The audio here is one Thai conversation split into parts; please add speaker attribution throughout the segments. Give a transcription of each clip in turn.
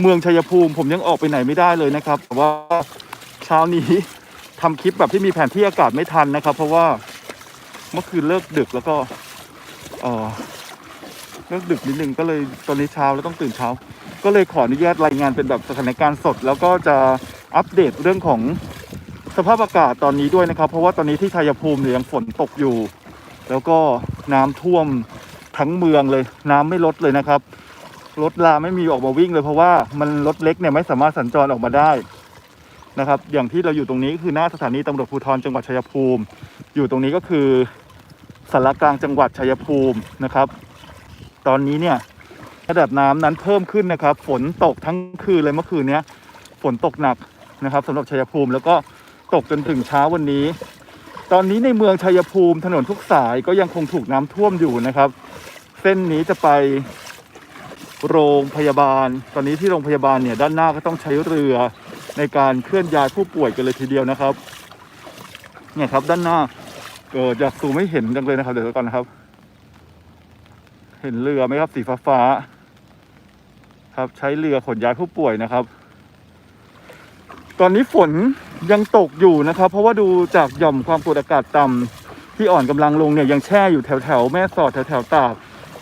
Speaker 1: เมืองชัยภูมิ ผมยังออกไปไหนไม่ได้เลยนะครับแต่ว่าเช้านี้ทำคลิปแบบที่มีแผนที่อากาศไม่ทันนะครับ เพราะว่าเมื่อคืนเลิกดึกแล้วก็เออเลิกดึกนิดนึงก็เลยตอนนี้เช้าแล้วต้องตื่นเช้า ก็เลยขออนุญาตรายงานเป็นแบบสถานการณ์สด แล้วก็จะอัปเดตเรื่องของสภาพอากาศตอนนี้ด้วยนะครับ เพราะว่าตอนนี้ที่ชัยภูมิเนี่ยยังฝนตกอยู่ แล้วก็น้ำท่วมทั้งเมืองเลย น้ำไม่ลดเลยนะครับ รถลาไม่มีออกมาวิ่งเลยเพราะว่ามันรถเล็กเนี่ยไม่สามารถสัญจรออกมาได้นะครับ อย่างที่เราอยู่ตรงนี้ก็คือหน้าสถานีตำรวจภูธรจังหวัดชัยภูมิ อยู่ตรงนี้ก็คือสารกลางจังหวัดชัยภูมินะครับ ตอนนี้เนี่ยระดับน้ำนั้นเพิ่มขึ้นนะครับ ฝนตกทั้งคืนเลยเมื่อคืนเนี้ยฝนตกหนักนะครับสำหรับชัยภูมิแล้วก็ตกจนถึงเช้าวันนี้ ตอนนี้ในเมืองชัยภูมิถนนทุกสายก็ยังคงถูกน้ำท่วมอยู่นะครับ เส้นนี้จะไป โรงพยาบาล ตอนนี้ที่โรงพยาบาลเนี่ยด้านหน้าก็ต้องใช้เรือในการเคลื่อนย้ายผู้ป่วยกันเลยทีเดียวนะครับ เนี่ยครับด้านหน้าเอออยากซูไม่เห็นจังเลยนะครับ เดี๋ยวก่อนนะครับ เห็นเรือไหมครับสีฟ้าฟ้าครับใช้เรือขนย้ายผู้ป่วยนะครับ ตอนนี้ฝนยังตกอยู่นะครับ เพราะว่าดูจากหย่อมความกดอากาศต่ำที่อ่อนกำลังลงเนี่ยยังแช่อยู่แถวแถวแม่สอดแถวแถวตาก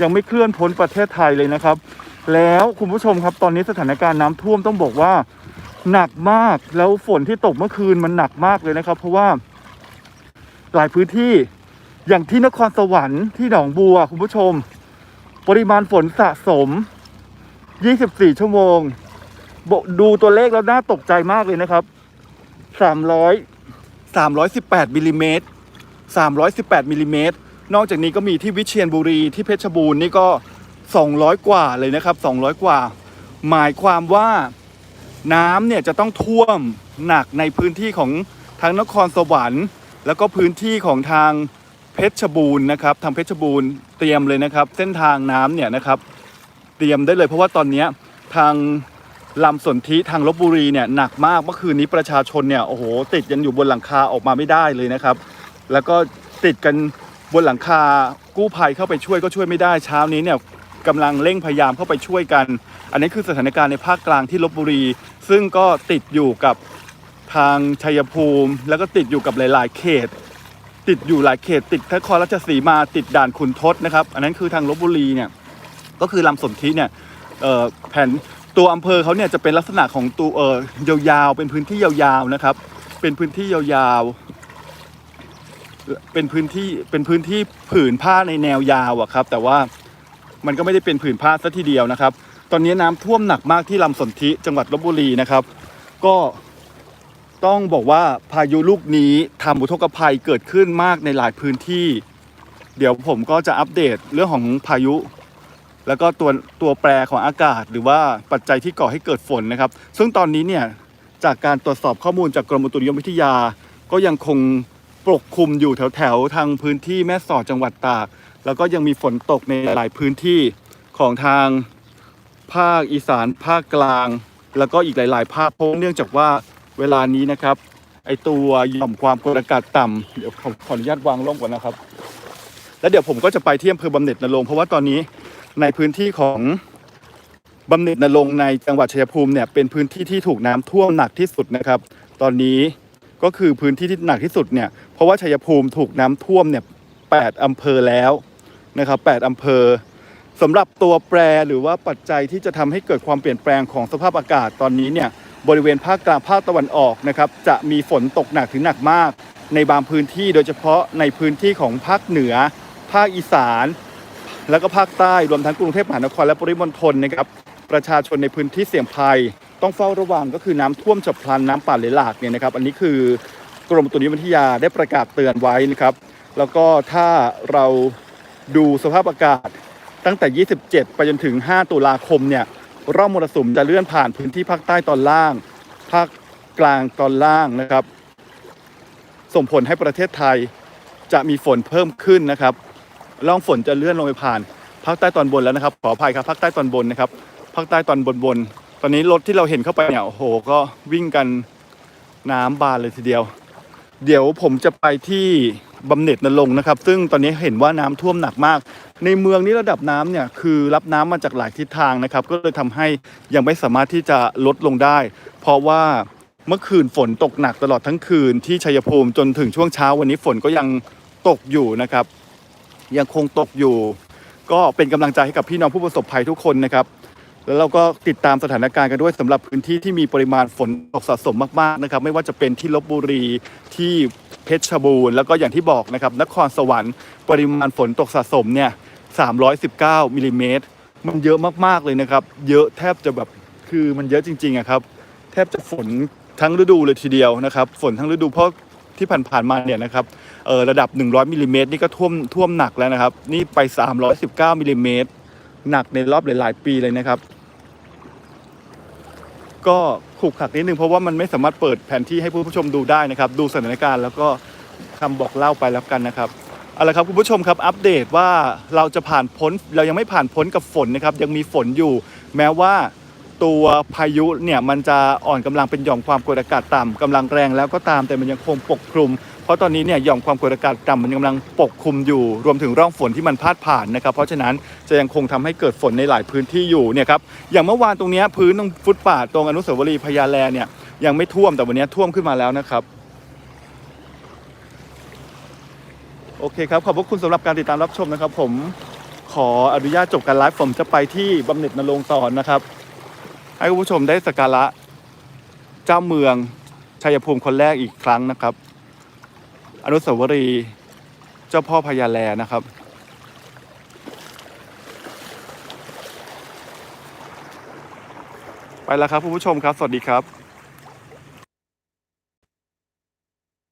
Speaker 1: ยังไม่เคลื่อนพ้นประเทศไทยเลยนะครับ แล้วคุณผู้ชมครับตอนนี้สถานการณ์น้ำท่วมต้องบอกว่าหนักมากแล้วฝนที่ตกเมื่อคืนมันหนักมากเลยนะครับ เพราะว่าหลายพื้นที่อย่างที่นครสวรรค์ที่หนองบัวคุณผู้ชม ปริมาณฝนสะสม 24 ชั่วโมงบดูตัวเลขแล้วน่าตกใจมากเลยนะครับ 300 318มิลลิเมตร318มิลลิเมตรนอกจากนี้ก็มีที่วิเชียรบุรีที่เพชรบูรณ์นี่ก็ 200 กว่าเลยนะครับ 200 กว่า หมายความว่าน้ำเนี่ยจะต้องท่วมหนักในพื้นที่ของทางนครสวรรค์ แล้วก็พื้นที่ของทางเพชรบูรณ์นะครับ ทางเพชรบูรณ์เตรียมเลยนะครับ เส้นทางน้ำเนี่ยนะครับ เตรียมได้เลย เพราะว่าตอนนี้ทางลำสนธิทางลบบุรีเนี่ยหนักมากเมื่อคืนนี้ประชาชนเนี่ยโอ้โหติดยันอยู่บนหลังคาออกมาไม่ได้เลยนะครับ แล้วก็ติดกันบนหลังคากู้ภัยเข้าไปช่วยก็ช่วยไม่ได้เช้านี้เนี่ย กำลังเร่งพยายามเข้าไปช่วยกัน อันนี้คือสถานการณ์ในภาคกลางที่ลบบุรี ซึ่งก็ติดอยู่กับทางชัยภูมิ แล้วก็ติดอยู่กับหลาย ๆ เขต ติดอยู่หลายเขต ติดนครราชสีมาติดด่านขุนทดนะครับ อันนั้นคือทางลบบุรีเนี่ยก็คือลำสนธิเนี่ยแผ่นตัวอำเภอเขาเนี่ยจะเป็นลักษณะของตัวเอ่อยาวๆเป็นพื้นที่ยาวๆนะครับ เป็นพื้นที่ยาวๆเป็นพื้นที่เป็นพื้นที่ผืนผ้าในแนวยาวอะครับ แต่ว่า มันก็ไม่ได้เป็นผืนผ้าซะทีเดียวนะครับ ตอนนี้น้ำท่วมหนักมากที่ลำสนธิจังหวัดลบบุรีนะครับ ก็ต้องบอกว่าพายุลูกนี้ทำอุทกภัยเกิดขึ้นมากในหลายพื้นที่ เดี๋ยวผมก็จะอัปเดตเรื่องของพายุ แล้วก็ตัวตัวแปรของอากาศ หรือว่าปัจจัยที่ก่อให้เกิดฝนนะครับ ซึ่งตอนนี้เนี่ยจากการตรวจสอบข้อมูลจากกรมอุตุนิยมวิทยา ก็ยังคงปกคลุมอยู่แถวแถวๆทางพื้นที่แม่สอดจังหวัดตาก แล้วก็ยังมีฝนตกในหลายพื้นที่ของทางภาคอีสานภาคกลาง แล้วก็อีกหลาย ๆ ภาคเพราะเนื่องจากว่าเวลานี้นะครับ ไอตัวหย่อมความกดอากาศต่ำเดี๋ยวขอขอนุญาตวางล่มก่อนนะครับ แล้วเดี๋ยวผมก็จะไปที่อำเภอบำเหน็จนรงเพราะว่าตอนนี้ในพื้นที่ของบำเหน็จนรงในจังหวัดชัยภูมิเนี่ยเป็นพื้นที่ที่ถูกน้ำท่วมหนักที่สุดนะครับ ตอนนี้ก็คือพื้นที่ที่หนักที่สุดเนี่ยเพราะว่าชัยภูมิถูกน้ำท่วมเนี่ยแปดอำเภอแล้ว นะครับแปดอำเภอสำหรับตัวแปรหรือว่าปัจจัยที่จะทำให้เกิดความเปลี่ยนแปลงของสภาพอากาศตอนนี้เนี่ยบริเวณภาคกลางภาคตะวันออกนะครับจะมีฝนตกหนักถึงหนักมาก ในบางพื้นที่โดยเฉพาะในพื้นที่ของภาคเหนือ ภาคอีสาน แล้วก็ภาคใต้รวมทั้งกรุงเทพมหานครและปริมณฑลนะครับประชาชนในพื้นที่เสี่ยงภัย ต้องเฝ้าระวังก็คือน้ำท่วมฉับพลันน้ำป่าไหลหลากเนี่ยนะครับอันนี้คือกรมตุนิยมวิทยาได้ประกาศเตือนไว้นะครับแล้วก็ถ้าเรา ดูสภาพอากาศตั้งแต่ 27 ไปจนถึง 5 ตุลาคมเนี่ยร่องมรสุมจะเลื่อนผ่านพื้นที่ภาคใต้ตอนล่าง ภาคกลางตอนล่างนะครับ ส่งผลให้ประเทศไทยจะมีฝนเพิ่มขึ้นนะครับร่องฝนจะเลื่อนลงไปผ่านภาคใต้ตอนบนแล้วนะครับ ขออภัยครับภาคใต้ตอนบนนะครับภาคใต้ตอนบนบน ตอนนี้รถที่เราเห็นเข้าไปเนี่ยโอ้โหก็วิ่งกันน้ำบานเลยทีเดียว เดี๋ยวผมจะไปที่ บำเหน็จนรงนะครับ ซึ่งตอนนี้เห็นว่าน้ำท่วมหนักมาก ในเมืองนี้ระดับน้ำเนี่ยคือรับน้ำมาจากหลายทิศทางนะครับ ก็เลยทำให้ยังไม่สามารถที่จะลดลงได้ เพราะว่าเมื่อคืนฝนตกหนักตลอดทั้งคืนที่ชัยภูมิจนถึงช่วงเช้าวันนี้ฝนก็ยังตกอยู่นะครับ ยังคงตกอยู่ ก็เป็นกำลังใจให้กับพี่น้องผู้ประสบภัยทุกคนนะครับ แล้วเราก็ติดตามสถานการณ์กันด้วยสำหรับพื้นที่ที่มีปริมาณฝนตกสะสมมากๆนะครับ ไม่ว่าจะเป็นที่ลบบุรีที่เพชรบูรณ์แล้วก็อย่างที่บอกนะครับนครสวรรค์ ปริมาณฝนตกสะสมเนี่ย319มิลลิเมตรมันเยอะมากๆเลยนะครับ เยอะแทบจะแบบคือมันเยอะจริงๆอะครับ แทบจะฝนทั้งฤดูเลยทีเดียวนะครับ ฝนทั้งฤดูเพราะที่ผ่านๆมาเนี่ยนะครับออระดับ 100มิลลิเมตรนี่ก็ท่วมท่วมหนักแล้วนะครับ นี่ไป 319มิลลิเมตรหนักในรอบหลายๆปีเลยนะครับ ก็ขลุกขลักนิดนึงเพราะว่ามันไม่สามารถเปิดแผนที่ให้ผู้ชมดูได้นะครับ ดูสถานการณ์แล้วก็คำบอกเล่าไปแล้วกันนะครับเอาละครับคุณผู้ชมครับอัปเดตว่าเราจะผ่านพ้นเรายังไม่ผ่านพ้นกับฝนนะครับ ยังมีฝนอยู่ แม้ว่าตัวพายุเนี่ยมันจะอ่อนกำลังเป็นหย่อมความกดอากาศต่ำกำลังแรงแล้วก็ตามแต่มันยังคงปกคลุม ราะตอนนี้เนี่ยหย่อมความกดอากาศต่ำมันกำลังปกคลุมอยู่ รวมถึงร่องฝนที่มันพาดผ่านนะครับ เพราะฉะนั้นจะยังคงทำให้เกิดฝนในหลายพื้นที่อยู่เนี่ยครับอย่างเมื่อวานตรงนี้พื้นตรงฟุตปาทตรงอนุสาวรีย์พญาแลเนี่ยยังไม่ท่วมแต่วันนี้ท่วมขึ้นมาแล้วนะครับโอเคครับ ขอบพระคุณสำหรับการติดตามรับชมนะครับ ผมขออนุญาตจบการไลฟ์ผมจะไปที่บำเหน็จนรงค์ต่อนะครับ ให้คุณผู้ชมได้สักการะเจ้าเมืองชัยภูมิคนแรกอีกครั้งนะครับ อนุสาวรีย์เจ้าพ่อพญาแลนะครับ ไปแล้วครับคุณผู้ชมครับ สวัสดีครับ